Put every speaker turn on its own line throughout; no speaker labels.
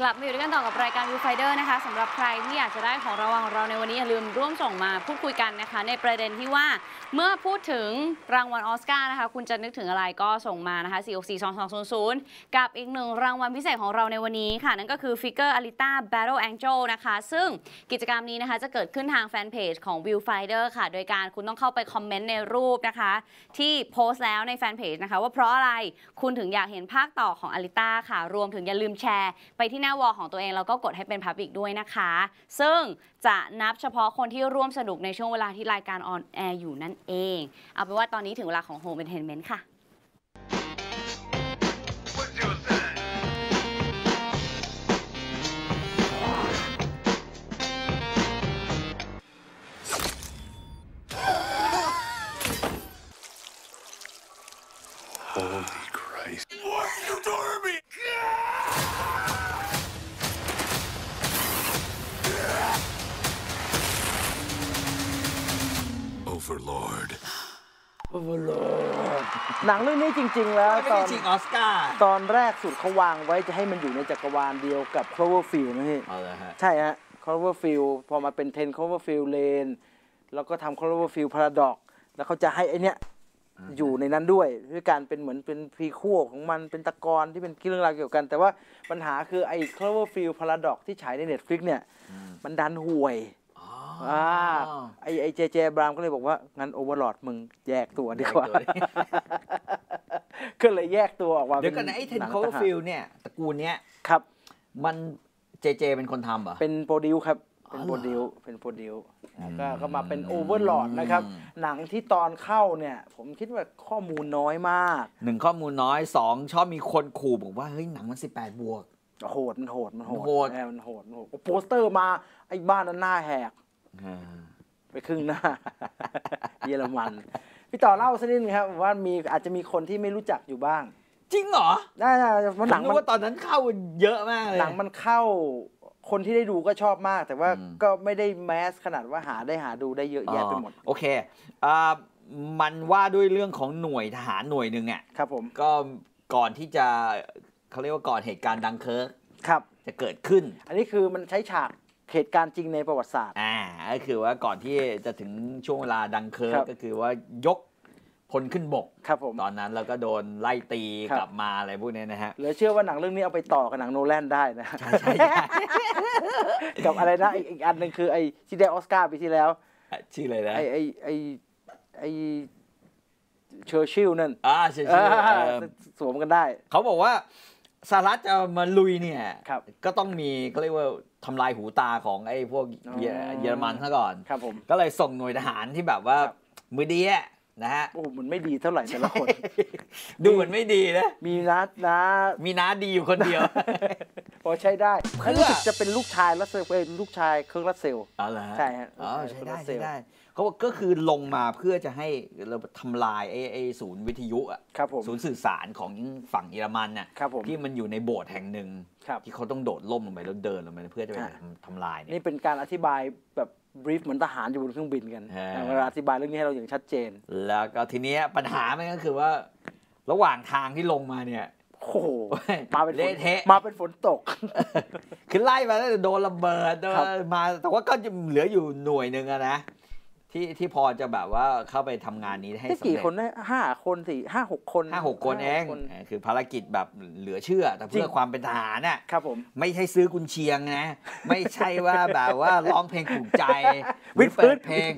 กลับมาอยู่ด้วยกันต่อกับรายการ Viewfinder นะคะสำหรับใครที่อยากจะได้ของรางวัลของเราในวันนี้อย่าลืมร่วมส่งมาพูดคุยกันนะคะ ในประเด็นที่ว่าเมื่อพูดถึงรางวัลออสการ์นะคะ คุณจะนึกถึงอะไรก็ส่งมานะคะ 4 6 4 2 2 0 0 กับอีกหนึ่งรางวัลพิเศษของเราในวันนี้ค่ะ นั่นก็คือ Figure Alita Battle Angel นะคะ ซึ่งกิจกรรมนี้นะคะจะเกิดขึ้นทางแฟนเพจของ Viewfinder ค่ะ โดยการคุณต้องเข้าไปคอมเมนต์ในรูปนะคะ ที่โพสต์แล้วในแฟนเพจนะคะว่าเพราะอะไรคุณถึงอยากเห็นภาคต่อของอลิต้าค่ะ รวมถึงอย่าลืมแชร์ไปที่หน้าวอลของตัวเองแล้วก็กดให้เป็นพับ l ิกด้วยนะคะ ซึ่งจะนับเฉพาะคนที่ร่วมสนุกในช่วงเวลาที่รายการออนแอร์อยู่นั่นเอง เอาเป็นว่าตอนนี้ถึงเวลาของ Home Entertainment ค่ะ
หนังเรื่องนี้จริง ๆ แล้ว
ไม่
ตอ
ได้
น
ชิงออสการ์
ตอนแรกสุดเขาวางไว้จะให้มันอยู่ในจักรวาลเดียวกับ Cloverfield นะพี่
เอาเลยฮะ
ใช่ฮะ Cloverfield พอมาเป็น10 Cloverfield Lane แล้วก็ทำ Cloverfield Paradox แล้วเขาจะให้ไอเนี้ยอยู่ในนั้นด้วยด้วยการเป็นเหมือนเป็นพรีคู่ของมันเป็นตะกอนที่เป็นเรื่องราวเกี่ยวกัน แต่ว่าปัญหาคือไอ้ Cloverfield Paradox ที่ฉายใน Netflix เนี่ย มันดันห่วย
อ๋อ
อ่าไอ้ไอ้เจเจบรามก็เลยบอกว่า งั้นโอเวอร์ลอดมึงแยกตัวดีกว่า
แยกตัวดิ
ก็เลยแยกตัวออกมา
เดี๋ยวก่อนนะไอ้เทน
หง
โค
ทหาร
ฟิลเนี่ยตระกูลเนี้ย
ครับ
มันเจเจเป็นคนทำเหรอ
เป็นโปรดิวครับเป็น
อ๋อ
โปร
เหรอ
ดิวเป็นโปรดิว
อืม
ก็ก็มาเป็นโอเวอร์ลอดนะครับ
อืม
หนังที่ตอนเข้าเนี่ย ผมคิดว่าข้อมูลน้อยมาก
หนึ่งข้อมูลน้อยสองชอบมีคนขู่บอกว่า เฮ้ย หนังมัน18บวก
โหด มันโหด มันโหด
โหด
เออมันโหดมันโหดโปสเตอร์มา ไอ้บ้านนั้นหน้าแหก
อ่า
ไปครึ่งหน้า เยอรมัน พี่ต่อเล่าสักนิดนึงครับ ว่ามีอาจจะมีคนที่ไม่รู้จักอยู่บ้าง
จริงเหรอ
ได้ๆเพราะหนัง
ผม
มัน
นึกว่าตอนนั้นเข้าเยอะมากเลย
หนังมันเข้าคนที่ได้ดูก็ชอบมาก แต่ว่า
อืม
ก็ไม่ได้แมสขนาดว่าหาได้หาดูได้เยอะแยะไปหมด
อ๋อโอเคอ่ามันว่าด้วยเรื่องของหน่วยทหารหน่วยหนึ่งอะ
ครับผม
ก็ก่อนที่จะเขาเรียกว่าก่อนเหตุการณ์ดังเคิร์ก
ครับ
จะเกิดขึ้น
อันนี้คือมันใช้ฉากเหตุการณ์จริงในประวัติศาสตร์
อ่าก็ คือว่าก่อนที่จะถึงช่วงเวลาดังเคิร์
ค
ก
รับ
ก็คือว่ายกพลขึ้นบก
ครับผม
ตอนนั้นแล้วก็โดนไล่ตี
ครับ
กลับมาอะไรพวกนี้นะฮะ
เหลือเชื่อว่าหนังเรื่องนี้เอาไปต่อกับหนังโนแลนได้นะ
ใช่ใช่ใช่
กับอะไรนะอีกอีกอันหนึ่งคือไอ้ที่ได้ออสการ์ปีที่แล้ว
ชื่ออะไรนะ
ไอ้ไอ้ไอ้ไอ้เชอร์ชิลนั่น
อ่าใช่
เอ
ใช่
อ
เออ
สวมกันได้
เขาบอกว่าสหรัฐจะมาลุยเนี่ย
ครับ
ก็ต้องมีเขาเรียกว่า ทำลายหูตาของไอ้พวกเย
อ๋อ
เยอรมันซะก่อน
ครับผม
ก็เลยส่งหน่วยทหารที่แบบว่า
ครับ
มือดีอะนะฮะ
โอ้โหมันไม่ดีเท่าไหร่แต่ละคน
ดูเหมือนไม่ดีนะ
มีนัดนะ
มีน้าดีอยู่คนเดียว
พอใช้ได้
เพื่อ
รู้สึกจะเป็นลูกชายรัสเซลเป็นลูกชายเคิร์กรัสเซล
อ๋อเหรอฮะ
ใช่ฮะ
อ๋อใช้ได้
เซลล์
ใช้ได้เขาบอ กก็คือลงมาเพื่อจะให้เราทำลายไอ้ไอ้ศูนย์วิทยุอะ
ครับผม
ศูนย์สื่อสารของฝั่งเยอรมันน่ะ
ครับผม
ที่มันอยู่ในโบสถ์แห่งหนึ่ง
ครับ
ที่เขาต้องโดดล่มลงไปแล้วเดินลงไปเพื่อจะไป
อ่า
ทำทำลายเนี่ย
นี่เป็นการอธิบายแบบบรีฟเหมือนทหารอยู่บนเครื่องบินกัน
ฮะ
เวลาอธิบายเรื่องนี้ให้เราอย่างชัดเจน
แล้วก็ทีเนี้ยปัญหามันก็คือว่า ระหว่างทางที่ลงมาเนี่ย
โอ้โหมาเป็นฝน
เละเทะ
มาเป็นฝนตก
คือไล่มาแล้วโดนระเบิดโดน
ครับ
มาแต่ว่าก็จะเหลืออยู่หน่วยหนึ่งอะนะ ที่ที่พอจะแบบว่าเข้าไปทำงานนี้ให้
ได้
สำ
กี่
เร็จ
คนได้ห้าคนสี่ห้าหกคน
ห้าหกคนเอง
ห้าหก
เออคือภารกิจแบบเหลือเชื่อ แต่เพื่
จ
อ
ริง
ความเป็นทหารน่ะ
ครับผม
ไม่ใช่ซื้อกุญเชียงนะ ไม่ใช่ว่าแบบว่าร้องเพลงถูกใจ
วิดพื้น
หรือเปิดเพลง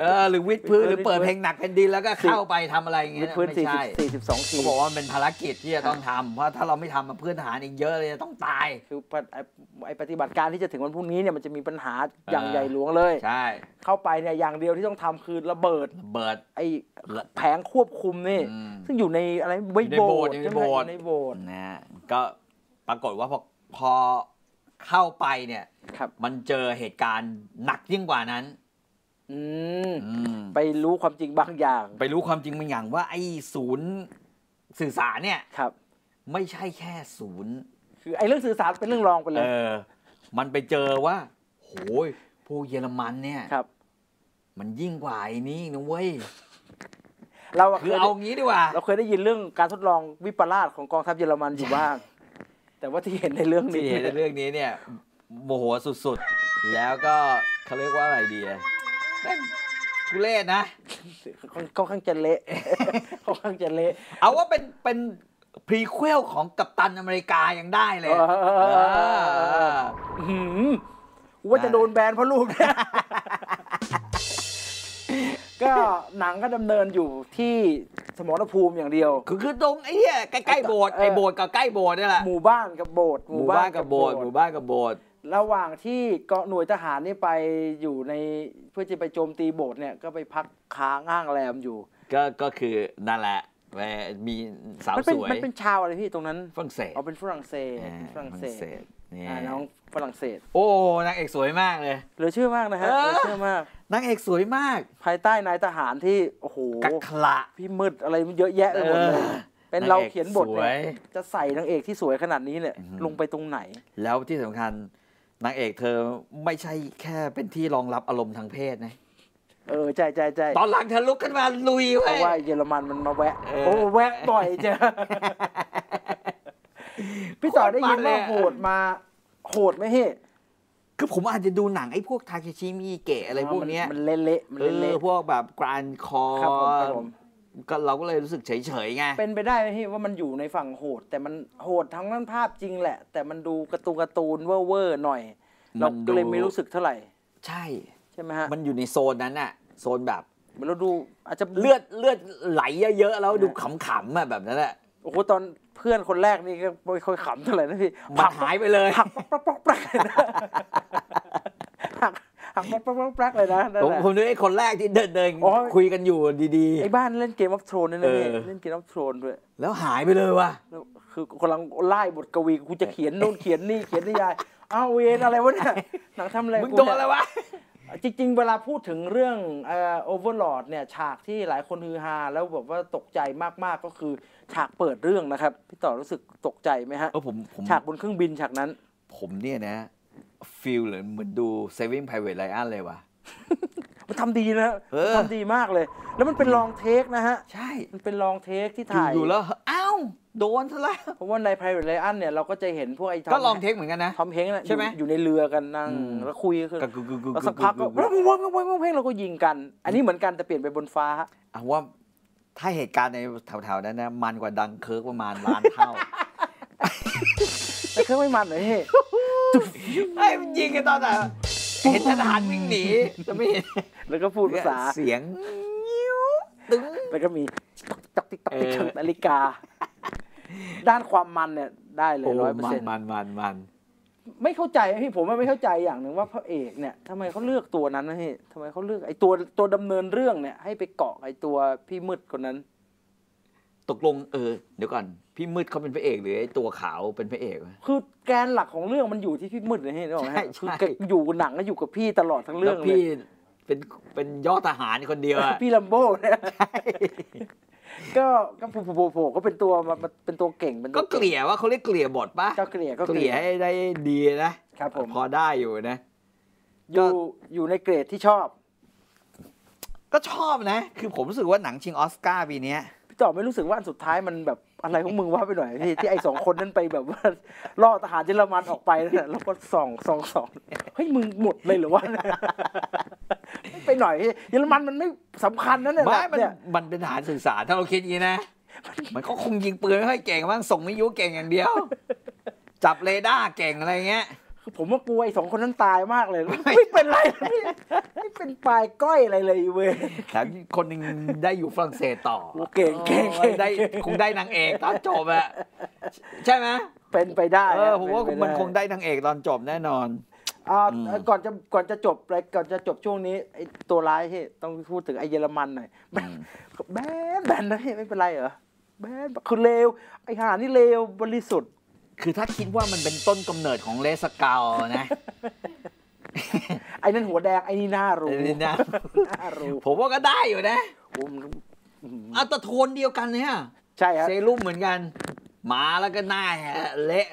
เออหรือวิดพื้นหรือ
วิดพื้น
เปิดเพลงหนักแผ่นดินแล้วก็เข้าไปทำอะไรอย่างเงี้
วิ
ย
ดพื้น
ไม่
สี่สิบ
ใช่
สี่สิบสองที
เขาบอกว่ามันเป็นภารกิจที่จะต้องทำเพราะถ้าเราไม่ทำเพื่อนทหารอีกเยอะเลยจะต้องตาย
คือปฏิไอ้ไอปฏิบัติการที่จะถึงวันพรุ่งนี้เนี่ยมันจะมีปัญหาอย่าง
เออ
ใหญ่หลวงเลย
ใช่
เข้าไปเนี่ยอย่างเดียวที่ต้องทำคือระเบิด
ระเบิด
ไอ้แผงควบคุมนี่
อืม
ซึ่งอยู่ในอะไรไว้
อยู่ใน
โบ
โบ
ส
ส
ถ์
ถ์
ใช่ไหม
อยู่ในโบสถ์
อยู่ในโบสถ์
นะฮะก็ปรากฏว่าพอพอเข้าไปเนี่ย
ครับ
มันเจอเหตุการณ์หนักยิ่งกว่านั้น
อืม
อืม
ไปรู้ความจริงบางอย่าง
ไปรู้ความจริงบางอย่างว่าไอ้ศูนย์สื่อสารเนี่ย
ครับ
ไม่ใช่แค่ศูนย์
คือไอ้เรื่องสื่อสารเป็นเรื่องรองไปเล
เอยอมันไปเจอว่าโหยพวกเยอรมันเนี่ย
ครับ
มันยิ่งกว่าไอ้นี้นะเว้ย
เราอะ
คื
เค
อยเอางี้ดีกว่า
เราเคยได้ยินเรื่องการทดลองวิปลาสของกองทัพเยอรมันอยู่บ้าง แต่ว่าที่เห็นในเรื่อง
ที่
นี้
เห็นในเรื่องนี้เนี่ยโมโหสุดๆ แล้วก็เขาเรียกว่าอะไรดีอะแม่งทุเรศนะ
ค่อนข้างจะเละค่อนข้างจะเละ
เอาว่าเป็นเป็นพรีเควลของกัปตันอเมริกายังได้เลย
เออ
เออ
อื้อหือกูว่าจะโดนแบนเพราะลูกเนี่ย ก็หนังก็ดำเนินอยู่ที่สมรภูมิอย่างเดียว
คือคือตรงไอ้เนี่ยใกล้ๆโบสถ์
เออ
ไอ้โบสถ์กับใกล้โบสถ์นี่แหละ
หมู่บ้านกับโบสถ์
หมู่บ้านกับโบสถ์หมู่บ้านกับโบสถ์
ระหว่างที่เกาะหน่วยทหารนี่ไปอยู่ในเพื่อจะไปโจมตีโบสถ์เนี่ยก็ไปพักค้างอ้างแรมอยู่
ก็ก็คือนั่นแหละแหมมีสาว
มัเป็น
สวย
มันเป็นชาวอะไรพี่ตรงนั้น
ฝรั่งเศส
เอาเป็นฝรั่งเศส
อ่า
ฝรั่งเศส
นี่
อ่าน้องฝรั่งเศส
โอ้นางเอกสวยมากเลย
เหลือเชื่อมากนะฮะ
เออ
เหลือเชื่อมาก
นางเอกสวยมาก
ภายใต้นายทหารที่โอ้โห
กักขละ
พี่มืดอะไรมันเยอะแยะไปหมดเลย
เออ
เป็นเรา
นางเอก
เขียนบท
สว
เนี่ย
ย
จะใส่นางเอกที่สวยขนาดนี้เนี่ย
อื้อหือ
ลงไปตรงไหน
แล้วที่สำคัญนางเอกเธอไม่ใช่แค่เป็นที่รองรับอารมณ์ทางเพศนะ
เออใช่ใช่ใช่
ตอนหลังเธอลุกขึ้นมาลุย
เพ
เว้ย
ราะว่าเยอรมันมันมาแวะ
เออ
โอ้แวะบ่อยเจ้ พี่ต่อได้ยิน
โคตรมันเลย
ว่า
อะ
โหดมาโหดไหมเฮ้
คือผมอาจจะดูหนังไอ้พวกทาเคชิมิเกะอะไรพวกเนี้ย
มันเละๆมัน
เออ
เละ
พวกแบบกรานคอ
ๆครับผมครับผม
ก็เราก็เลยรู้สึกเฉยๆไง
เป็นไปได้ไหมพี่ว่ามันอยู่ในฝั่งโหด แต่มันโหดทั้งนั้นภาพจริงแหละ แต่มันดูการ์ตูนการ์ตูนเว่อร์ๆหน่อย เราก็เลยไม่รู้สึกเท่าไหร่
ใช่
ใช่ไหมฮะ
มันอยู่ในโซนนั้นน่ะโซนแบบ
เราดูอาจจะ
เลือดเลือดไหลเยอะๆแล้วดูขำๆอะแบบนั้นแหละ
โอ้โหตอนเพื่อนคนแรกนี่ก็ไม่ค่อยขำเท่าไหร่นะพี่
มันหายไปเลย
หักป๊อกป๊อกป๊อกเลยนะหักหักป๊อกป๊อกป๊อกป๊อกเลยนะนั่น
ผม
แหละ
ผมนึกไอ้คนแรกที่เดินเดิน
อ๋อ
คุยกันอยู่ดี
ไอ้บ้านเล่นเกมออฟทรอนนี่นะพี่
เออ
เล่นเกมออฟทรอนด้วย
ๆแล้วหายไปเลยว่ะ
แล้วคือกำลังไล่บทกวีกูจะเขียนโน่นเขียนนี่เขียนนิยายอ้าวเวนอะไรวะเนี่ยหนังทำอะไร
มึง
กู
โดน
เนี่ย
อะไรวะ
จริง ๆ เวลาพูดถึงเรื่องเอ่อโอเวอร์ลอดเนี่ยฉากที่หลายคนฮือฮาแล้วแบบว่าตกใจมากๆก็คือฉากเปิดเรื่องนะครับ พี่ต่อรู้สึกตกใจไหมฮะ
เออผมผม
ฉากบนเครื่องบินฉากนั้น
ผมเนี่ยนะฟีลเลยเหมือนดู Saving Private Ryan เลยว่ะ
มันทำดีนะ
เออ
มันทำดีมากเลย แล้วมันเป็นลองเทคนะฮะ
ใช่
มันเป็นลองเทคที่ถ่าย
อยู่ๆแล้วอ้าวโดนซะแล้ว
เพราะว่าใน Private Ryan เนี่ยเราก็จะเห็นพวกไอ้ทอม
ก็ลองเทคเหมือนกันนะ
ทอมเฮงค์น่ะ
ใช่ไหม
อยู่อยู่ในเรือกันนั่ง
อืม
แล้วคุยกัน
ก็กึกกึกกึก
แล้วสักพักก็
กึ
ว้าว
ก
ว้าวว้าวว้าวเพลงเราก็ยิงกัน อันนี้เหมือนกันแต่เปลี่ยนไปบนฟ้า
เอาว่าถ้าเหตุการณ์ในแถวๆนั้นนะ มันกว่าดังเคิร์กประมาณล้านเท่า
แต่เครื่องไม่มันเลยเฮ้
ไอ้ยมันยิงกันตอนไหนวะ เห็นทหารวิ่งหนีจะไม่เห็น
แล้วก็พูดภาษา
เสียงนิ้วตึ้ง
แล้วก็มีตอกติ๊กตอกติ๊ก
เออ
นาฬิกา ด้านความมันเนี่ยได้เลย
โอ้
ร้อยเปอร์
มั
เซ็
น
นต์
มันมันมัน
ไม่เข้าใจพี่ผมว่าไม่เข้าใจอย่างหนึ่งว่าพระเอกเนี่ยทำไมเขาเลือกตัวนั้นนะพี่ทำไมเขาเลือกไอ้ตัวตัวดำเนินเรื่องเนี่ยให้ไปเกาะไอ้ตัวพี่มืดคนนั้น
ตกลงเออเดี๋ยวก่อนพี่มืดเขาเป็นพระเอกหรือไอ้ตัวขาวเป็นพระเอกวะ
คือแกนหลักของเรื่องมันอยู่ที่พี่มืดเลยนี่นึกออกไหม
ใช่
ฮะ
ใช่
คือแกอยู่หนังก็อยู่กับพี่ตลอดทั้งเรื่อง
แล้ว
เล
พี่
ย
เป็นเป็นยอดทหารคนเดียวอะ
พี่ลัมโบ้เนี่ยก็ก็โผล่โผล่ก็เป็นตัวมาเป็นตัวเก่งเป็นตั
ก็
ว
เกลี่ยว่าเขาเรียกเกลี่ยบทปะ
ก็เกลี่ยก็
เกลี่ยให้ได้ดีนะครับ
ผม
พอได้อยู่นะ
อยู่อยู่ในเกรดที่ชอบ
ก็ชอบนะ คือผมรู้สึกว่าหนังชิงออสการ์ปีเนี้ย
พี่ต่อไม่รู้สึกว่าอันสุดท้ายมันแบบอะไรของมึงว่าไปหน่อยพี่ที่ไอ้สองคนนั้นไปแบบว่าล่อทหารเยอรมันออกไปนั่นแหละแล้วก็ส่องส่องส่องเฮ้ยมึงหมดเลยเหรือวะไม่ไปหน่อยพี่เยอรมันมันไม่สำคัญนั่นแหละ
ไม่มัน
เนี่ย
มันเป็นทหารสื่อสารถ้าเราคิดอย่างนี้นะ มันก็คงยิงปืนไม่ค่อยเก่งมั้งส่งวิทยุเก่งอย่างเดียว จับเรดาร์เก่งอะไรเงี้ย
คือผมว่ากลัวไอ้สองคนนั้นตายมากเลย ไม่เป็นไรพี่ไม่เป็นปลายก้อยอะไรเลยเว้ย
แถมคนหนึ่งได้อยู่ฝรั่งเศสต่อ
โอ้เก่งเก่ง
โอ้ยได้คงได้นางเอกตอนจบอะใช่ไหม
เป็นไปได้
เออผมว่า
เป็ไป
มัน
ได้
คงได้นางเอกตอนจบแน่นอน
อ่า
อืม
ก่อนจะก่อนจะจบรายก่อนจะจบช่วงนี้ไอ้ตัวร้ายที่ต้องพูดถึงไอ้เยอรมันหน่อยแบนแบนแบนนะพี่ไม่เป็นไรเหรอแบนคือเลวไอ้หานี่เลวบริสุทธิ์
คือถ้าคิดว่ามันเป็นต้นกำเนิดของเลสกาวนะ
ไอ้นั่นหัวแดงไอ้นี่หน้ารู้
ไอ้นี่หน้า
หน้ารู้
ผมว่าก็ได้อยู่นะ
โอ้มันอืม
เอาแตะโทนเดียวกันเนี่ย
ใช่ฮะ
เซรุ่มเหมือนกันหมาแล้วก็หน้าเละ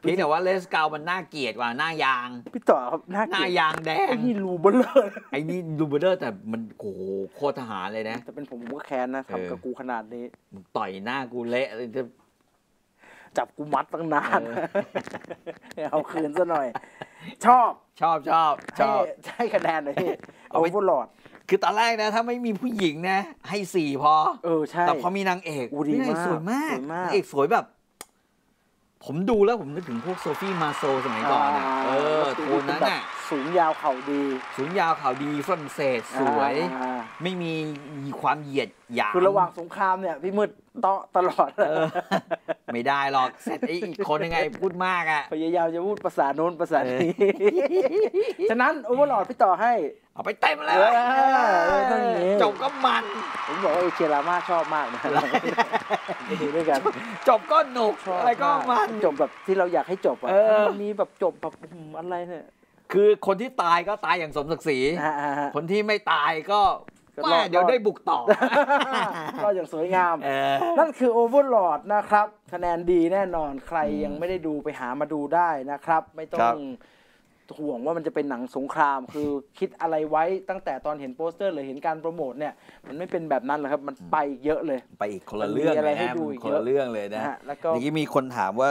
เพียงแต่ว่าเลสกาวมันน่าเกลียดกว่าหน้ายาง
พี่ต่อครับหน้า
หน้า
เกลียด
ยางแดง
ไอ้นี่รูเบลอเลย
ไอ้นี่ดูเบอร์เดอร์แต่มันโอ้โหโคตรทหารเลยนะ
แต่เป็นผมผมก็แค้นนะ
เออ
ทำกับกูขนาดนี้
มึงต่อยหน้ากูเละเลยจะ
จับกูมัดตั้งนานเอาคืนซะหน่อย ชอบ
ชอบชอบช
ให้
อบ
ให้คะแนนหน่อยพี่
เอา
โอ
ไว้
เวอร์ลอด
คือตอนแรกนะ ถ้าไม่มีผู้หญิงนะ ให้สี่พอ
เออใช่
แต่พอมีนางเอก
อู้ดี
นางเอก
มาก
สวยมาก
สวยมาก
นางเอกสวยแบบ ผมดูแล้วผมนึกถึงพวกโซฟี่มาโซสมัยก่อนอะเออโทนนั้นน่ะ
สูงยาวเข่าดี
สูงยาวขาวดีฝรั่งเศสสวย
อ่า
ไม่มีความเหยียดหยาม
คือระหว่างสงครามเนี่ย พี่มืดเตาะตลอด
เออ ไม่ได้หรอกเสร็จไอ้อีกคนยังไงพูดมากอะ
พยายามจะพูดภาษาโน้นภาษานี้ฉะนั้นโอเวอร์ลอดพี่ต่อให้
เอาไปเต็มเลย
เออเออต้องอย่างนี้
จบก็มัน
ผมบอกว่าเอเชียรามาชอบมากนะไปดูด้วยกัน
จบก็หนุก
ชอบ
อะไรก็มัน
จบแบบที่เราอยากให้จบอะ
เออ
มันมีแบบจบแบบอืมอะไรเนี่ย
คือคนที่ตายก็ตายอย่างสมศักดิ์ศรี
อ่าอ่าอ่า
คนที่ไม่ตายก็
ก็
แม่
รอด
เดี๋ยวได้บุกต่อ
ก็อย่างสวยงาม
เออ
นั่นคือโอเวอร์ลอดนะครับ คะแนนดีแน่นอนใครยังไม่ได้ดูไปหามาดูได้นะครับ ไม่ต้อ
ครั
ง
บ
ห่วงว่ามันจะเป็นหนังสงคราม คือคิดอะไรไว้ตั้งแต่ตอนเห็นโปสเตอร์หรือเห็นการโปรโมทเนี่ย มันไม่เป็นแบบนั้นหรอกครับ มันไปเยอะเลย
ไปอีกคนละเรื่อง
มันมีอะไร
เลย
ให้
นะ
ดู
มัน
อีก
คน
เย
ละ
อะ
เรื่องเลยนะ
นะฮะแล้วก็
เมื่อกี้มีคนถามว่า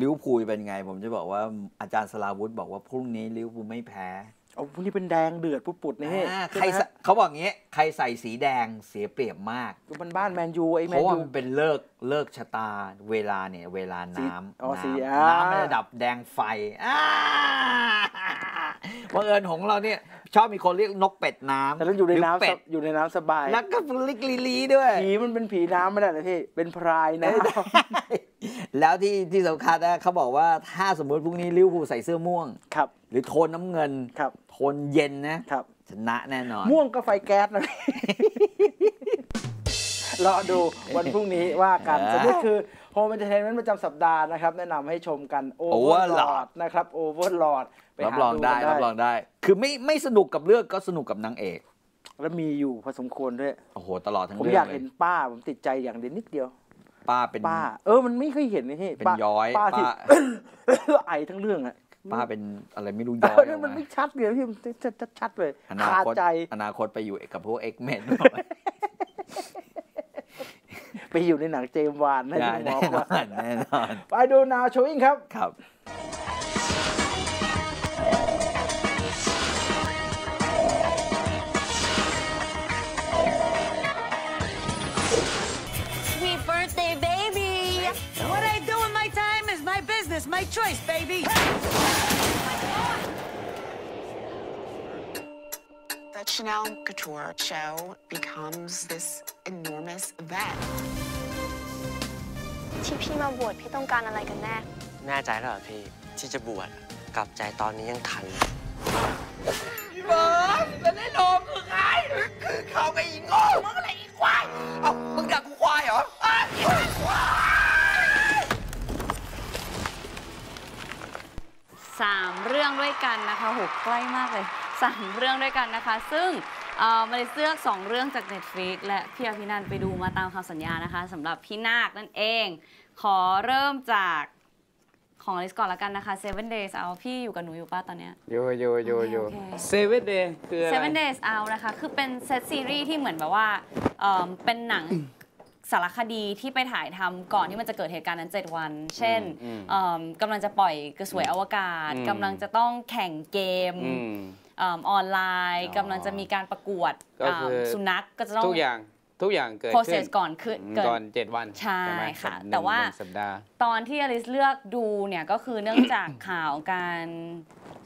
ลิเวอร์พูลเป็นไง ผมจะบอกว่าอาจารย์สลาวุธบอกว่าพรุ่งนี้ลิเวอร์พูลไม่แพ้
เอาพวกนี้เป็นแดงเดือดปุดๆนี่
อ่า
ใช่
ใคร
ไหม
ใส่
ฮะ
เขาบอกงี้ ใครใส่สีแดงเสียเปรียบมาก
คือมันบ้านแมนยูไอ้
เพ
แมน
ราะว่า
ยู
มันเป็นเลิกเลิกชะตาเวลาเนี่ยเวลา
สี
น้ำ
อ๋อสี
น้
อ่าำ
น้ำมันระดับแดงไฟอ่าบังเอิญของเราเนี่ยชอบมีคนเรียกนกเป็ดน้ำ
แต่แล้วอยู่ใน
หรื
น้ำ
เป็ด
อยู่ในน้ำสบาย
แล้วก็ลิกลีลีด้วย
ผีมันเป็นผีน้ำไม่ได้เลยพี่เป็นพรายนะ
แล้วที่ที่สำคัญนะเขาบอกว่าถ้าสมมติพรุ่งนี้ลิเวอร์พูลใส่เสื้อม่วง
ครับ
หรือโทนน้ำเงิน
ครับ
โทนเย็นนะครับชนะแน่นอน
ม่วงก็ไฟแก๊สนะรอดูวันพรุ่งนี้ว่ากัน
เออ
ส่วนนี้คือโฮม e อนเตอร์เทนเมนต์ประจำสัปดาห์นะครับ แนะนำให้ชมกันโอเวอร์ลอ
Overlord
ดนะครับโอเวอร์ลอดไป
รับ
หาร
อง
ดู
ได้
กัน
รับรองได้ คือไม่ไม่สนุกกับเรื่องก็สนุกกับนางเอก
แล้วมีอยู่พอสมควรด้วย
โอ้โห ตลอดทั้ง
ผม
เรื่อง
อยาก
เล
เห็
ย
นป้า ผมติดใจอย่างเดียวนิดเดียว
ป้าเป็น
ป้า เออมันไม่เคยเห็นนี่
เป็น
ป้า
ย้อย
ป้าที่
ป้า
ไอทั้งเรื่องอะ
ป้าเป็นอะไรไม่รู้
เอ
ย้อย
อนั่น
ออก
มัน
มา
ไม่ชัดเลยพี่มันชัดๆเลย
อนา
คา
คต
ใจ
อนาคตไปอยู่กับพวกเอ็กเมน
ไปอยู่ในหนังเจมส์วานนะ
ได้
ที่หม
แน่
อนว่า
อนแน่นอน
ไปดูนาวโชวิงครับ
ครับ
Happy birthday, baby!
What I do in my time is my business, my choice, baby.
Chanel Couture show becomes this enormous event.
ที่พี่มาบวชพี่ต้องการอะไรกันแน่
แน่ใจแล้วเหรอพี่ ที่จะบวชกลับใจตอนนี้ยังทัน
พี่เบิร์ดแล้วได้โลมคือใครคือเขาไปอีกโง่มึงอะไรอีกควายเอ้ามึงด่ากูควายเหรออ้าวควาย
สามเรื่องด้วยกันนะคะโหใกล้มากเลย สามเรื่องด้วยกันนะคะ ซึ่งเอ่อมาเลเซียสองเรื่องจาก Netflix และพี่อภินันท์ไปดูมาตามคำสัญญานะคะสำหรับพี่นาคนั่นเอง ขอเริ่มจากของอลิสก่อนละกันนะคะ Seven Days เอาพี่อยู่กับหนูอยู่ป้าตอนเนี้ย
โยโยโยโย
โอเค
เซเว่นเดย์คืออะไร
Seven Days Out นะคะ คือเป็นเซตซีรีส์ที่เหมือนแบบว่าเอิ่มเป็นหนังสารคดีที่ไปถ่ายทำก่อนที่มันจะเกิดเหตุการณ์นั้น 7 วัน เช่น
อืม
เอิ่มกำลังจะปล่อยกระสวยอวกาศ
อืม
กำลังจะต้องแข่งเกม
อืม
เอิ่มออนไลน์
อ๋อ
กำลังจะมีการประกวด
ก็คือ
เอิ่มสุนัขก็จะต้อง
ทุกอย่างทุกอย่างเกิดขึ้น
process ก่อนคือเกิด
ก่อนเจ็ดวัน
ใช่
ไหม
ค่ะ
หนึ่ง
แต่ว่า
หนึ่งสัปดาห์
ตอนที่อลิสเลือกดูเนี่ยก็คือเนื่องจากข่าวการ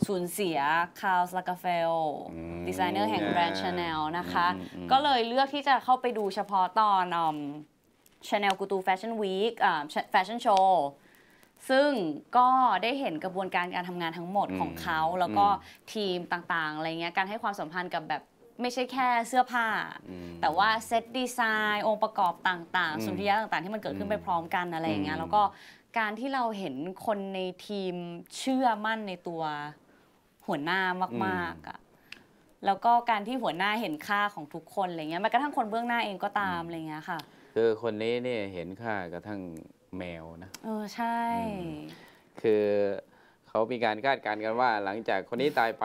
สูญเสียคาร์ลสลากาเฟล
อืม
ดีไซเนอร์แห่งแบรนด์ชาแนลนะคะ
อืมอืม
ก็เลยเลือกที่จะเข้าไปดูเฉพาะตอนชาแนลกูตูแฟชั่นวีคแฟชั่นโชว์ ซึ่งก็ได้เห็นกระบวนการการทำงานทั้งหมดของเขาแล้วก็ทีมต่างๆอะไรเงี้ยการให้ความสัมพันธ์กับแบบไม่ใช่แค่เสื้อผ้า
อืม
แต่ว่าเซตดีไซน์องค์ประกอบต่าง
อืม
ๆสุนทรียะต่างๆ ที่มันเกิดขึ้นไปพร้อมกันอะไรอย่างเงี้
อื
ย
ม
แล้วก็การที่เราเห็นคนในทีมเชื่อมั่นในตัวหัวหน้ามากๆอะแล้วก็การที่หัวหน้าเห็นค่าของทุกคนอะไรเงี้ยแม้กระทั่งคนเบื้องหน้าเองก็ตามอะไรเงี้ยค่ะ
คือคนนี้เนี่ยเห็นค่ากระทั่ง แมวนะ
เออใช่
คือเขามีการคาดการณ์กันว่า หลังจากคนนี้ตายไป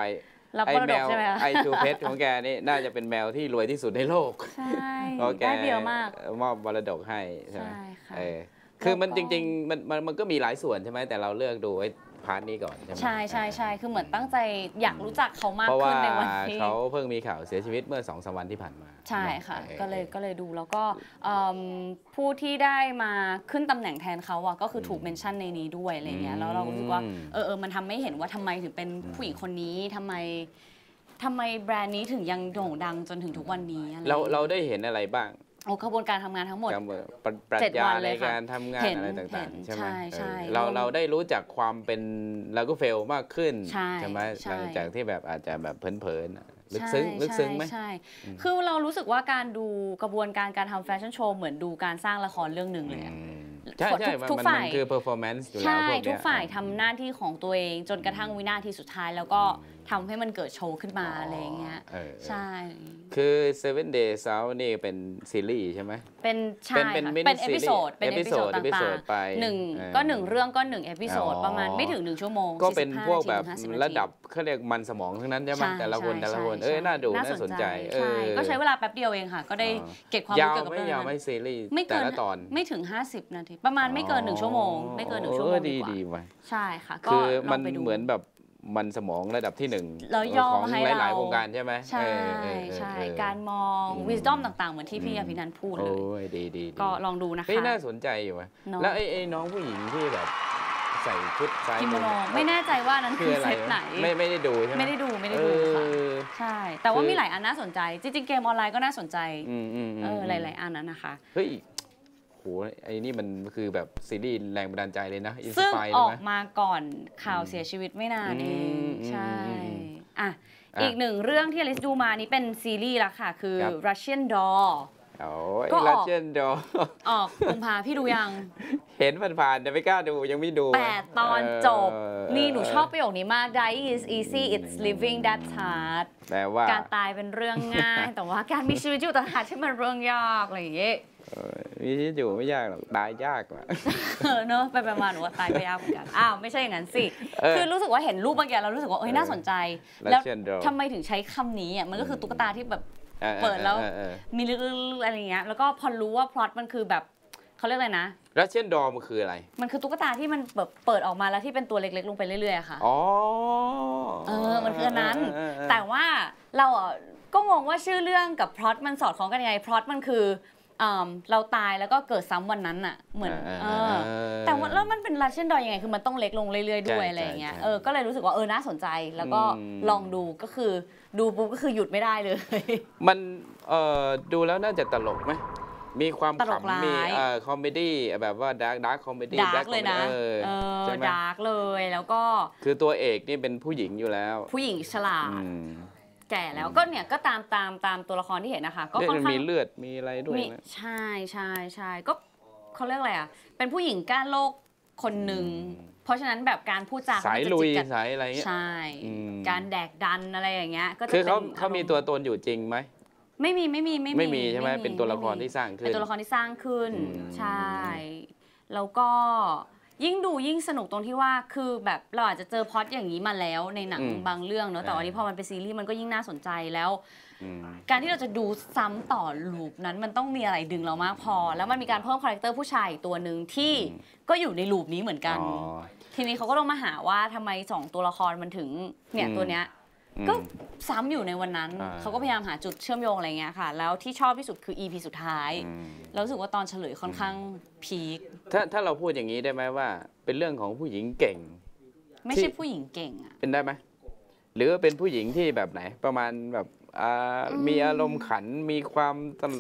รับ
ไอ้
มร
แม
ดก
ว
ใช่ไหมคะ
ไอทูเพชของแกนี่น่าจะเป็นแมวที่รวยที่สุดในโลก
ใช่
เพราะแก
ได้เดียวมาก
มอบมรดกให้ใช่ไหม
ใช่ค่ะ
เออคือมันจริงๆมันมันมันก็มีหลายส่วนใช่ไหมแต่เราเลือกดูไอ้ พาร์ทนี้ก่อนใช่ไหม
ใช่ใช่ใช่คือเหมือนตั้งใจอยากรู้จักเขามาก
เพราะ
ขึ้
ว่าน
ในวันนี้
เขาเพิ่งมีข่าวเสียชีวิตเมื่อสองสามวันที่ผ่านมา
ใช่ค่ะ
ออ
ก็เลยก็เลยดูแล้วก็เอิ่มผู้ที่ได้มาขึ้นตำแหน่งแทนเขาอะก็คือถูกเมนชั่นในนี้ด้วยอะไรเงี้ยแล้วเราก็รู้สึกว่าเออเออมันทำให้เห็นว่าทำไมถึงเป็นผู้หญิงคนนี้ทำไมทำไมแบรนด์นี้ถึงยังโด่งดังจนถึงทุกวันนี้อะไร
เรา
งี้ย
เราได้เห็นอะไรบ้าง
โอ้กระบวนการทำงานทั้งหมด
การปรัปรัช
เจ็ด
ญา
วัน
ใน
เลยค่ะ
การทำงาน
เห็น
อะไร
เห็
ต่าง
น
ๆใช่ไหม
ใช่ใช่
เออเรา
รวม
เราได้รู้จักความเป็นลาโกเฟลมากขึ้น
ใช่
ไหม
ใช่
หลังจากที่แบบอาจจะแบบเผินๆอะลึกซึ้ง
ใช่
ลึกซึ้งไหม
ใช่ใช่คือเรารู้สึกว่าการดูกระบวนการการทำแฟชั่นโชว์เหมือนดูการสร้างละครเรื่องหนึ่งเลยอะ
อืมใช่ใช่
ทุก
มัน
ทุก
มัน
ฝ่าย
มันคือ performance อยู่แล้ว
ใช่
พวกเนี้ย
ทุกฝ่ายทำหน้าที่ของตัวเองจนกระทั่งวินาทีสุดท้ายแล้วก็ ทำให้มันเกิดโชว์ขึ้นมาอะไรอย่างเงี้ย
เออ
ใช่
คือ Seven Days Out นี่เป็นซีรีส์ใช่ไหม
เป็นใช่
เป็น
ค่ะ
เป็น
เป็น
mini
เอพิโซด
series
เป็นเอพิโซด
episode
ต่าง
episode ไป
ๆหนึ่ง
เออ
ก็หนึ่งเรื่องก็หนึ่งเอพิโซด
อ๋อ
ประมาณไม่ถึงหนึ่งชั่วโมง
ก็เป็น
45
พวกแบบ
นาทีถึง50นาที
ระดับเขาเรียกมันสมองทั้งนั้นใช่ไหม
ใช่
แต่ละคน
ใช่
แต่ละคน
ใช่
เอ้ยน่าดู
ใช่
น่าสนใจเอ
ใช่
อ
ก็ใช้เวลาแป๊บเดียวเองค่ะ ก็ได้
อ๋อ
เก็บความ
ยา
รู้
ว
เกี่ยวกับ
ไม่
เรื่อง
ยาว
นั้น
ไม่ซีรีส์
ไม่
แต่
เกิน
ละตอน
ไม่ถึง 50 นาที ประมาณไม่เกินหนึ่งชั่วโมง ไม่เกินหนึ่งชั่วโมง
เออ
ดี
ดี
กว่า
ดีว่ะ
ใช่ค่ะ ก็
คือ
ล
มั
อนงไปดู
เหมือนแบบ มันสมองระดับที่หนึ่ง
แล้วย่อ
ของ
มาให้
หลาย
เรา
ๆวงการใช่ไหม
ใช่
เออเออเออ
ใช่
เออ
การมอง
อืม
wisdom ต่างๆ เหมือนที่พี่อภินันท์พูดเล
โอ้
ย
ยดีดีดี
ก็ลองดูนะคะ
เฮ้ยน่าสนใจอยู่ว่ะ
เนอะ
แล้วไอ้ไอ้น้องผู้หญิงที่แบบใส่ชุดซ้าย
กิโมโน
อ
ไม่แน่ใจว่านั้น
คื
คืออ
อะไร
เซตไหน
ไม่ไม่ได้ดูใช่ไหม
ไม่ได้ดูไม่ได้ดูค่ะ
เออ
ใช่ แต่ว่า
คือ
มีหลายอันน่าสนใจ จริงๆเกมออนไลน์ก็น่าสนใจ
อืมอืมม
เออหลาย ๆ อันนั้นนะคะ
เฮ้ย โหไอ้นี่มันคือแบบซีรีส์แรงบันดาลใจเลยนะอินส
ซึ่ง
ปาย
อ
เลย
อก
ไหม
มาก่อนข่าวเสียชีวิตไม่นานเอง
อืม
ใช่
อืมอืม
อะ
อะ
อีกหนึ่งเรื่องที่อลิสดูมานี่เป็นซีรีส์ละค่ะ คือ
ครับ
Russian Doll
โอ้ย
ก็ออก
ลัเจนดอ
ออกกุมภาพี่ดูยัง
เห็นผ่านๆแต่ไม่กล้าดูยังไม่ดู
แปดตอนจบ
เออ
นี่หนูชอบประโยคนี้มาก dying is easy it's living that's hard
แปลว่า
การตายเป็นเรื่องง่าย แต่ว่าการมีชีวิตอยู่ต่างหากที่มันเรื่องยากอะไรอย่างเงี้ย
เออมีชี วิตอยู่ไม่ยากหรอกตายยากกว่า
เออเนอะไปประมาณหนูว่าตายก็ยากเหมือนกันอ้าวไม่ใช่อย่างนั้นสิ
เออ
คือรู้สึกว่าเห็นรูปบางอย่างแล้วรู้สึกว่าเอ้ย
เออ
น่าสนใจ
Russian
แล้ว
doll
ทำไมถึงใช้คำนี้อะมันก็คือตุ๊กตาที่แบบ
ออ
เปิดแล้ว
ออเออ
มีลึกๆอะไรอย่างเงี้ยแล้วก็พอรู้ว่าพล็อตมันคือแบบเขาเรียกอะไรนะ
รัสเชียนดอมันคืออะไร
มันคือตุ๊กตาที่มันแบบเปิดออกมาแล้วที่เป็นตัวเล็กๆ ลงไปเรื่อยๆอะค่ะ
อ๋อ
เออ มันคืออันนั้น
เออเออ
แต่ว่าเราอะก็งงว่าชื่อเรื่องกับพล็อตมันสอดคล้องกันยังไงพล็อตมันคืออ่า เราตายแล้วก็เกิดซ้ำวันนั้นอะเหมือนเออแต่ว่าแล้วมันเป็นรัชเชนดอยยังไงคือมันต้องเล็กลงเรื่อยๆด้วย
ใช่
อะไรอย่างเงี้ย
ใช่
เออก็เลยรู้สึกว่าเออน่าสนใจแล้วก็
อืม
ลองดูก็คือ ดูปุ๊บก็คือหยุดไม่ได้เลย
มันเอ่อดูแล้วน่าจะตลกไหมมีความ
ตลกร้าย
ขำมีเอ่อคอมเมดี้แบบว่าดาร์กดาร์กคอมเมดี้
ดาร์กเลยนะ
เออ
เออ
ใช่ไหม
ดาร์กเลยแล้วก็
คือตัวเอกนี่เป็นผู้หญิงอยู่แล้ว
ผู้หญิงฉลาด
อืม
แก่แล้วก็เนี่ยก็ตามตามตามตัวละครที่เห็นนะคะ ก็
เลือด
ค่อน
มัน
ข้าง
มีเลือดมีอะไรด้วย
มี
นะ
ใช่ใช่ใช่ก็เขาเรียกอะไรอะเป็นผู้หญิงก้านโลกคนหนึ่งเพราะฉะนั้นแบบการพูดจา
สาย
เขจะ
ลุย
จิกกัด
สายอะไรเงี้ย
ใช่
อืม
การแดกดันอะไรอย่างเงี้ยก็จะ
คือเขา
ป็น
เขามี
อรณ์
ตัวตนอยู่จริงไหม
ไม่มีไม่มีไม่มี
ไม่มีใช่ไหม
ไม่
เป็นตัวละครที่สร้างขึ้น
เป็นตัวละครที่สร้างขึ้น
อืม
ใช่ แล้วก็ ยิ่งดูยิ่งสนุกตรงที่ว่าคือแบบเราอาจจะเจอพล็อตอย่างนี้มาแล้วในหนังบางเรื่องเนอะแต่วันนี้พอมันเป็นซีรีส์มันก็ยิ่งน่าสนใจแล้ว
อืม
การที่เราจะดูซ้ำต่อลูปนั้นมันต้องมีอะไรดึงเรามากพอ แล้วมันมีการเพิ่มคาแรคเตอร์ผู้ชายอีกตัวหนึ่งที่ก็อยู่ในลูปนี้เหมือนกัน
อ๋อ
ทีนี้เขาก็ลงมาหาว่าทำไมสองตัวละครมันถึงเนี่ย
อืม
ตัวเนี้ย
อืม
ก็ซ้ำอยู่ในวันนั้น
อ่า
เขาก็พยายามหาจุดเชื่อมโยงอะไรเงี้ยค่ะ แล้วที่ชอบที่สุดคือ EP สุดท้าย
อืม
แล้วรู้สึกว่าตอนเฉลยค่อนข้างพีค
ถ้าถ้าเราพูดอย่างนี้ได้ไหมว่า เป็นเรื่องของผู้หญิงเก่ง
ไม่
ที่
ใช่ผู้หญิงเก่งอะ
เป็นได้ไหมหรือว่าเป็นผู้หญิงที่แบบไหน ประมาณแบบอ่ามีอารมณ์ขันมีความตล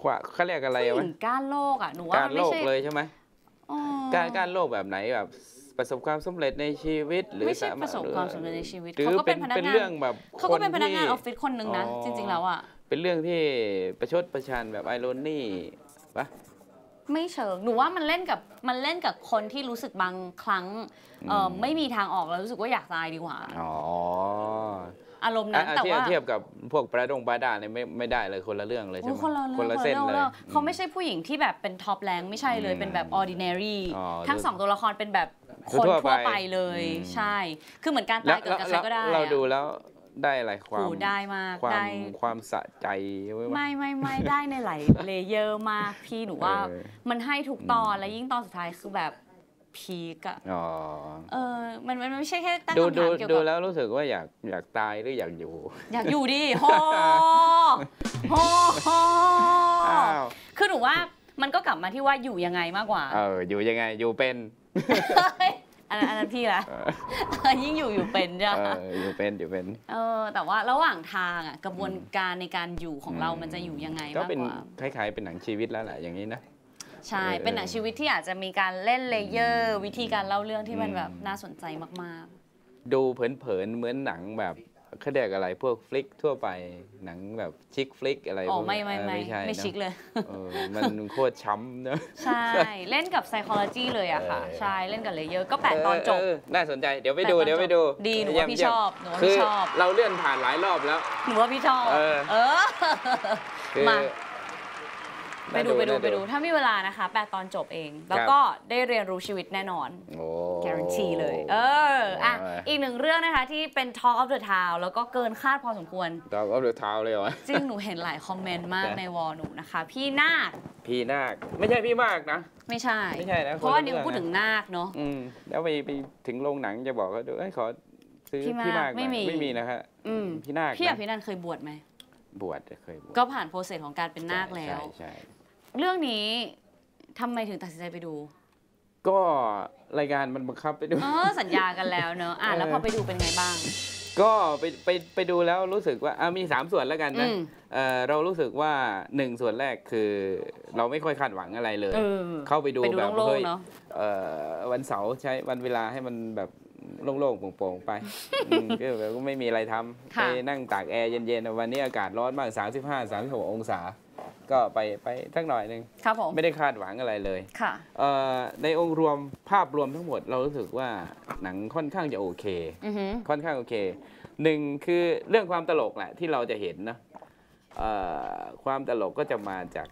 ความเขาเรียกอะไร
ผู้ห
วะ
ญิงก้านโลกอะหนูว่า
การ
มัน
โล
ไม่
ก
ใช่
เลยใช่ไหม
อ๋อ
การการโลกแบบไหนแบบ ประสบความสำเร็จในชีวิตหรือ
ไม่ใช่
สา
ประสบความสำเร็จในชีวิต
หรือ
เขาก็
เป็
เป็นนพนัก
เป็น
งาน
เรื่องแบบ
เขาก็เป็นพนักงานอ
ค
อฟฟิศคนหนึ่งนะ
อ๋อ
จริง ๆ แล้วอะ
เป็นเรื่องที่ประชดประชันแบบไอโรนี่ปะ
ไม่เชิงหนูว่ามันเล่นกับมันเล่นกับคนที่รู้สึกบางครั้งเออ
อืม
ไม่มีทางออกแล้วรู้สึกว่าอยากตายดีกว่า
อ๋อ
อารมณ์
อะ
นั้น
อะ
แต่
เทียบ
ว่า
เทียบกับพวกประดงปราดาเนี่ยไม่ไม่ได้เลยคนละเรื่องเลยใช่
โอ้
ไหม
คนละเรื่อง
คนละเส้นเลย
รื่องเขาไม่
อื
ใช่ผู้หญิงที่แบบเป็นท็อปแรงไม่ใช่เลย
อืม
เป็นแบบ ordinary
อ๋อ
ทั้งสองตัวละครเป็นแบบคน
ทั่วไป
ทั่วไปเลย
อืม
ใช่ คือเหมือนการ
แล้ว
ตายเกิดกับใครก็ได้
เรา
อะ
ดูแล้วได้อะไรความ
โหได้มาก
ความ
ได้
ความสะใจไว้ว่า
ไม่ไม่ไม่ได้ในหลายเลเยอร์มากพี่หนูว่า
เออ
มันให้ทุกตอนแล้วยิ่งตอนสุดท้ายคือแบบพีกอะ
อ๋อ
เออ มันมันไม่ใช่แค่ตั้ง
ดู
คำ
ดู
ถามเกี่ยว
ดู
กับ
แล้วรู้สึกว่าอยากอยากตายหรืออยากอยู่
อยากอยู่ดิโฮโฮโฮ
อ้าว
คือหนูว่ามันก็กลับมาที่ว่าอยู่ยังไงมากกว่า
เอออยู่ยังไงอยู่เป็น
อันนั้นอันนั้นพี่ละยิ่งอยู่อยู่เป็นจ้ะ
เอออยู่เป็นอยู่เป็น
เออแต่ว่าระหว่างทางอะกระบวนการในการอยู่ของเรา
อืม
มันจะอยู่ยังไง
ก็
มาก
เป็น
กว่า
คล้ายๆเป็นหนังชีวิตแล้วแหละอย่างนี้นะ
ใช่
เออ
เป็นหนังชีวิตที่อาจจะมีการเล่นเลเยอร์ วิธีการเล่าเรื่องที่มัน
อืม
แบบน่าสนใจมาก
ดูเผินๆเหมือนหนังแบบเขาเรียกอะไรพวกฟลิกทั่วไปหนังแบบชิคฟลิกอะไร
ๆอ๋อ
พวก
ไม่ไม่
เออ
ไม่
ใช่
ไม่
นะ
ชิคเลย
เออมันโคตรช้ำเนอะ
ใช่ เล่นกับ psychology เลยอะค่ะ
เออ
ใช่เล่นกับเลเยอร์ก็แปดตอนจบ
เเน่าสนใจเดี๋ยวไป
แปด
ดู
ตอน
เดี๋ยวไป
จบ
ดู
ดีหนูว่า
เยี่ยม
พี่
เยี่ยม
ชอบหนูว่า
คื
พี่
อ
ชอบ
เราเลื่อนผ่านหลายรอบแล้ว
หนูว่าพี่ชอบ
เออ
เออ
คือ
มา ไปดูไปดู
น่า
ไปดู ถ้ามีเวลานะคะ แปดตอนจบเอง แล้วก็ได้เรียนรู้ชีวิตแน่นอน
โอ้
guarantee เลย เอออะ
เอออี
อีกหนึ่งเรื่องนะคะที่เป็น Talk of the Town แล้วก็เกินคาดพอสมควร
ตอกเอาเดือเท้าเลยเหรอ
จริงหนูเห็นหลายคอมเมนต์มาก
แต่
ในวอลหนูนะคะ พี่นาค
พี่นาคไม่ใช่พี่มากนะ
ไม่ใช่
ไม่ใช่นะ
เพราะว่า
คนละ
นิว
เรื่อง
พูด
นะ
ถึงนาคเนาะ
อืมแล้วไปไปถึงโรงหนังจะบอกเขาดูเอ้ยขอซื้อ
พี่
พี่
มาก
มากหน่อย
ไม่มี
ไม่มีนะครับ
อืม
พี่นาค
พี่อ
นะ
ภินันท์เคยบวชไหม
บวชเคยบวช
ก็ผ่านโปรเซสของการเป็นนาคแล้ว
ใช่ใช่
เรื่องนี้ทำไมถึงตัดสินใจไปดู
ก็รายการมันบังคับไปดู
เออสัญญากันแล้วเนอะอะแล้วพอไปดูเป็นไงบ้าง
ก็ไปไปไปดูแล้วรู้สึกว่าอะมีสามส่วนแล้วกันนะ
อืม
เอ่อเรารู้สึกว่าหนึ่งส่วนแรกคือ เราไม่ค่อยคาดหวังอะไรเลย
เออ
เข้าไปดู
ไปดู
แบบ
โล่ง
เฮ้ย
ๆเนาะ
เอ่อวันเสาร์ใช้วันเวลาให้มันแบบ โล่งๆโปร่งๆ ไปอืมก็แบบก็ไม่มีอะไรทำ
ค่ะ
ไปนั่งตากแอร์เย็นๆ วันนี้อากาศร้อนมาก 35 36 องศา ก็ไปไปสักหน่อยหนึ่ง
ครับผม
ไม่ได้คาดหวังอะไรเลย
ค่ะ
เอ่อในองค์รวมภาพรวมทั้งหมดเรารู้สึกว่าหนังค่อนข้างจะโอเค
อือหือ
ค่อนข้างโอเคหนึ่งคือเรื่องความตลกแหละที่เราจะเห็นนะเอ่อความตลกก็จะมาจาก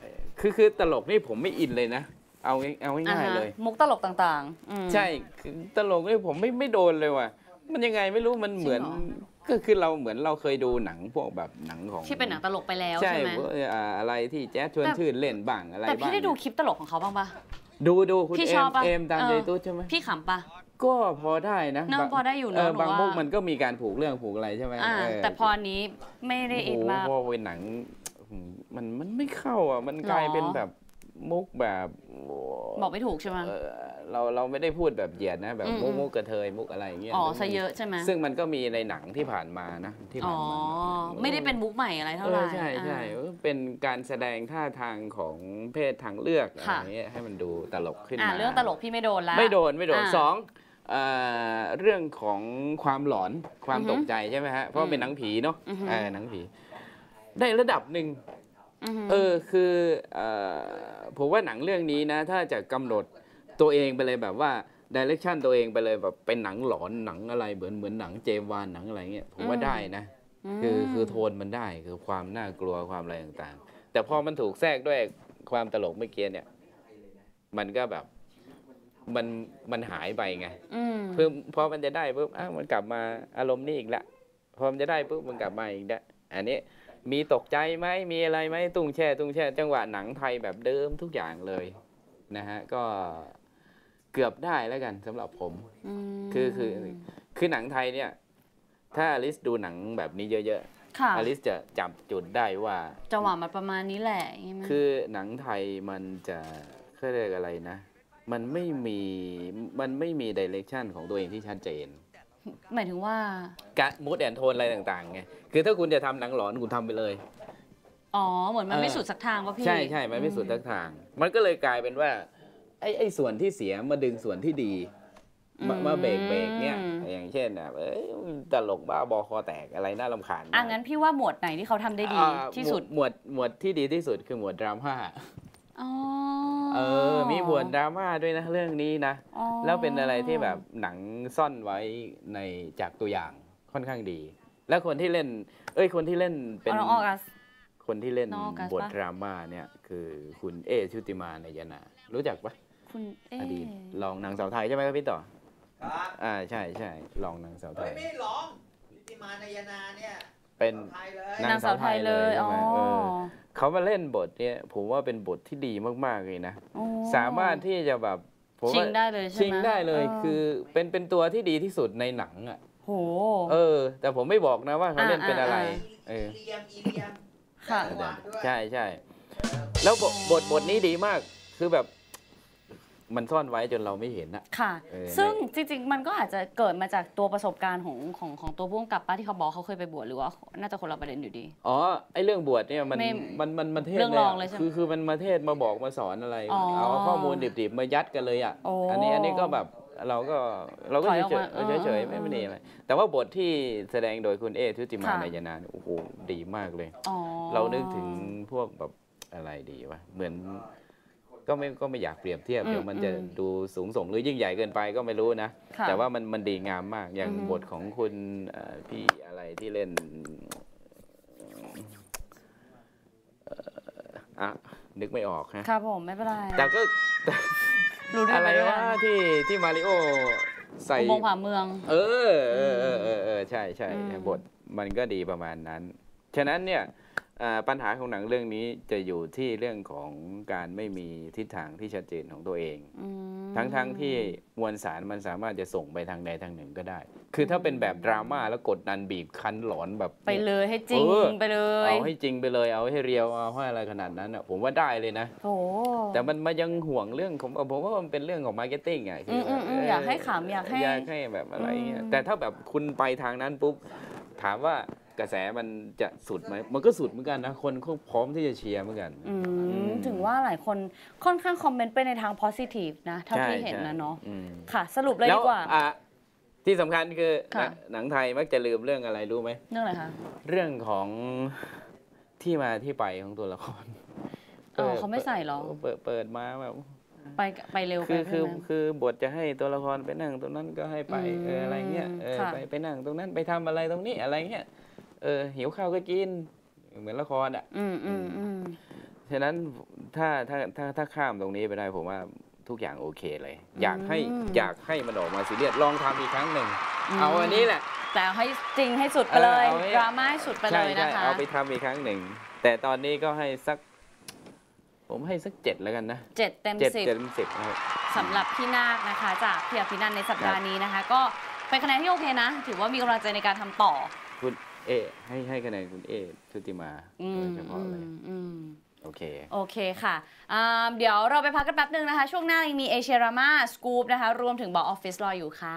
เอ่อคือคือตลกนี่ผมไม่อินเลยนะ เอาง่ายเอา
อ่า
ง่าย
ฮะ
ๆเลย
มุกตลกต่างๆอืม
ใช่คือตลกนี่ผมไม่ไม่โดนเลยว่ะ มันยังไงไม่รู้มันเหมือน
จริงเหร
ก็คือเราเหมือนเราเคยดูหนังพวกแบบหนังของ
ที่เป็นหนังตลกไปแล้ว
ใช่
ใช่ไหม
พวกอ่าอะไรที่แจ๊สชวน
แต่
ชื่นเล่นบ้างอะไร
แต่
บ้าง
พี่ได้ดูคลิปตลกของเขาบ้างปะ
ดูดูคุณ
พี่
เอ
ชอ
ม
บปะ
เอมตาม
เออ
ใจตู้ใช่ไหม
พี่ขำปะ
ก็พอได้นะ
เนอะ
บาง
พอได้อยู่เนอะ
เออ
หนู
บาง
ว่า
มุกมันก็มีการผูกเรื่องผูกอะไรใช่ไหม
อ่า
เออ
แต่พออันนี้ไม่ได้อินมาก
โอ้โหพอเป็นหนังอืมมันมันไม่เข้าอะมันกลาย
หรอ
เป็นแบบ มุกแบบโบ
อกไม่ถูกใช่ไหม
เออเราเราไม่ได้พูดแบบเหยียดนะ แบบ
อืม
มุก
อืม
มุกกระเทยมุกอะไรอย่างเงี้ย
อ๋อซะเยอะใช่ไหม
ซึ่งมันก็มีในหนังที่ผ่านมานะที่
อ๋
ผ่า
อน
มา
ไม่ได้เป็นมุกใหม่อะไรเท่า
เอ
ไหร่
อใช่ใช่
อ่า
เออเป็นการแสดงท่าทางของเพศทางเลือกอะไร
ค่ะ
อย่างเงี้ยให้มันดูตลกขึ้น
อ่า
มา
เรื่องตลกพี่ไม่โดนแล้ว
ไม่โดนไม่โดน
อ่า
สองเอ่อเรื่องของความหลอนความ
อือฮึ
ตกใจใช่ไหมฮะเพราะว่าเป็นหนังผีเนาะ
อือฮึ
เออหนังผี ได้ระดับหนึ่ง
อือหือ
เออคือเอ่อ ผมว่าหนังเรื่องนี้นะ ถ้าจะกำหนดตัวเองไปเลยแบบว่าดิเรกชันตัวเองไปเลยแบบเป็นหนังหลอนหนังอะไรเหมือนเหมือนหนังเจมส์วานหนังอะไรเงี้ยผมว่าได้นะ คือคือโทนมันได้คือความน่ากลัวความอะไรต่างๆ แต่พอมันถูกแทรกด้วยความตลกเมื่อกี้เนี่ย มันก็แบบมันมันหายไปไง
อืม
เพิ่มพอมันจะได้ปุ๊บอ้าวมันกลับมาอารมณ์นี้อีกละพอมันจะได้ปุ๊บมันกลับมาอีกละอันนี้ มีตกใจไหมมีอะไรไหมตุ้งแช่ตุ้งแช่ จังหวะหนังไทยแบบเดิมทุกอย่างเลยนะฮะก็เกือบได้แล้วกันสำหรับผม
ม
คือคือคือหนังไทยเนี่ย ถ้าอลิสดูหนังแบบนี้เยอะ
ค่ะ
ๆอลิสจะจับจุดได้ว่า
จังหวะมันประมาณนี้แหละใช่ไหม
คือหนังไทยมันจะเขาเรียกอะไรนะ มันไม่มีมันไม่มีดิเรกชันของตัวเองที่ชัดเจน
หมายถึงว่า
กะมูดแอนโทนอะไรต่างๆไงคือถ้าคุณจะทำหนังหลอนคุณทำไปเลย
อ๋อ เหมือนมัน
เออ
ไม่สุดสักทางป่ะพี่
ใช่ใช่มันไม่สุดทักทาง มันก็เลยกลายเป็นว่าไอ้ไอ้ส่วนที่เสียมาดึงส่วนที่ดีมามาเบรกเบรกเนี่ยอย่างเช่นแบบเอ้ยตลกบ้าบอคอแตกอะไรน่ารำคาญ
อะงั้นพี่ว่าหมวดไหนที่เขาทำได้ดี
อ่า
ที่สุด
หมวดหมวดที่ดีที่สุดคือหมวดดราม่า
อ๋อ
เออ มีหมวดดราม่าด้วยนะเรื่องนี้นะ
อ๋อ
แล้วเป็นอะไรที่แบบหนังซ่อนไว้ในจากตัวอย่างค่อนข้างดี แล้วคนที่เล่น เอ้ยคนที่เล่นเป็น
เอาน้องออกัส
คนที่เล่น
น้องออกัส
บท
ปะ
ดราม่าเนี่ยคือคุณเอชุติมาในยนา รู้จักปะ
คุณเอ๊
อดีตลองนางสาวไทยใช่ไหมครับพี่ต่ออ่าใช่ใช่ลองนางสาวไทย
ไม่หลองติมานายนาเนี่ย
เป็น
ไทยเลย
นาง
นางสาวไทยเลย
ใช่
อ๋อ
ไหมเออเขามาเล่นบทเนี่ยผมว่าเป็นบทที่ดีมาก ๆ เลยนะ
โอ้
สามารถที่จะแบบผมว่า
ชิงได้เลยใช่ไหม
ชิงได้เลย
เออ
คือเป็นเป็นตัวที่ดีที่สุดในหนังอะ
โห
เออ แต่ผมไม่บอกนะว่าเขาเล่นเป็นอะไร
อ่า
เออ
อีเลียมอีเลียม
ค่ะ
จังหวะด้วย
ใช่ใช่แล้วบทบทบทนี้ดีมากคือแบบ มันซ่อนไว้จนเราไม่เห็นอะ
ค่ะ
เออ
ซึ่งจริงๆ มันก็อาจจะเกิดมาจากตัวประสบการณ์ของของของตัวผู้กำกับป้าที่เขาบอกเขาเคยไปบวชหรือว่าน่าจะคนละประเด็นอยู่ดี
อ๋อไอเรื่องบวชเนี่ยมัน
ไม่
มันมันมันเทศ
เรื่องรองะเลยใช่ไหม
คือคือมันมาเทศมาบอกมาสอนอะไร
อ๋อ
เอาข้อมูลดิบๆมายัดกันเลยอะ
โอ้
อันนี้อันนี้ก็แบบเราก็เราก็
ถอย
เฉ
ออก
ย
มา
ๆเฉยเฉย
เออ
ๆไม่ไม่ได้อะไรแต่ว่าบทที่แสดงโดยคุณเอทุติมา
ค่ะ
นายนาเนี่ยโอ้โหดีมากเลย
อ๋อ
เรานึกถึงพวกแบบอะไรดีวะเหมือน ก็ไม่ก็ไม่อยากเปรียบเทียบ
อืม
เดี๋ยวมันจะ
อืม
ดูสูงส่งหรือยิ่งใหญ่เกินไปก็ไม่รู้นะ
ค่ะ
แต่ว่ามันมันดีงามมากอย่าง
อือฮึ
บทของคุณเอ่อพี่อะไรที่เล่นเอ่ออะนึกไม่ออกฮะ
ครับผมไม่เป็นไร
แต่ก็
รู้เรื่อ
อะ
ง
ไร
ไปด้วย
วะ
กัน
ที่ที่มาริโอใส่
อุโมงค์ผ่าเมือง
เออเออเออเออเออใช่ใช่
อืม
บทมันก็ดีประมาณนั้น ฉะนั้นเนี่ยอ่า ปัญหาของหนังเรื่องนี้จะอยู่ที่เรื่องของการไม่มีทิศทางที่ชัดเจนของตัวเอง
อืม
ทั้งทั้งที่มวลสารมันสามารถจะส่งไปทางใดทางหนึ่งก็ได้ คือถ้าเป็นแบบดราม่าแล้วกดดันบีบคั้นหลอนแบบ
ไปเลยให้จริง
เออ
ไปเลย
เอาให้จริงไปเลยเอาให้เรียวเอาให้อะไรขนาดนั้นอะผมว่าได้เลยนะ
โอ้
แต่มันมายังห่วงเรื่องของผมว่ามันเป็นเรื่องของมาร์เก็ตติ้งอะคื
อืมอืมอืมอยากให้ขำอยากให้
อยากให้แบบอะไรเงี้ย
อืม
แต่ถ้าแบบคุณไปทางนั้นปุ๊บถามว่า กระแสมันจะสุดไหมมันก็สุดเหมือนกันนะ คนเขาพร้อมที่จะเชียร์เหมือนกัน
อืม
อืม
ถึงว่าหลายคนค่อนข้างคอมเมนต์ไปในทาง positive นะเท่าที่เห็นนะเนาะ
อืม
ค่ะ สรุปเลย
แล้
ดีกว่า
อะที่สำคัญคือ
ค่ะ
หนังไทยมักจะลืมเรื่องอะไรรู้ไหม
เรื่องอะไรคะ
เรื่องของที่มาที่ไปของตัวละคร
เออเขาไม่ใส่เหรอ
เปิดเปิดมาแบบ
ไปไปเร็วไป
คือคื
ใช่
อ
ไหม
คือบทจะให้ตัวละครไปนั่งตรงนั้นก็ให้ไป
อืม
เอออะไรเงี้ยเออ
ค่ะ
ไปไปนั่งตรงนั้นไปทำอะไรตรงนี้อะไรเงี้ย เออหิวข้าวก็กิน เหมือนละครอะ
อืมอืมอืม
ฉะนั้นถ้าถ้าถ้าถ้าข้ามตรงนี้ไปได้ผมว่าทุกอย่างโอเคเลย อยากให้
อืม
อยากให้มันออกมาซีเรียสลองทำอีกครั้งหนึ่ง
อืม
เอาอันนี้แหละ
แต่เอาให้จริงให้สุดไปเลย
เออเอาให้
ดราม่าให้สุดไปเล
ใช่
ย
ใช่
นะคะ
เอาไปทำอีกครั้งหนึ่ง แต่ตอนนี้ก็ให้สัก ผมให้สักเจ็ดแล้วกันนะ
เจ็ดเต็ม
เจ็ด
สิบ
เต็มสิบนะครับ
สำหรับพี่นาคนะคะ จากพี่อภินันท์ในสัปดาห์นี้นะคะ ก็เป็นคะแนนที่โอเคนะ ถือว่ามีกำลังใจในการทำต่อ
คุณ เอ ให้ให้คะแนนคุณเอชุติมา
อื
โด
ม
ยเฉพาะเลย
อืมอืม
โอเค
โอเคค่ะอ่าเดี๋ยวเราไปพักกันแป๊บนึงนะคะ ช่วงหน้ายังมีเอเชียรามาสกู๊ปนะคะ รวมถึงบอกออฟฟิศรออยู่ค่ะ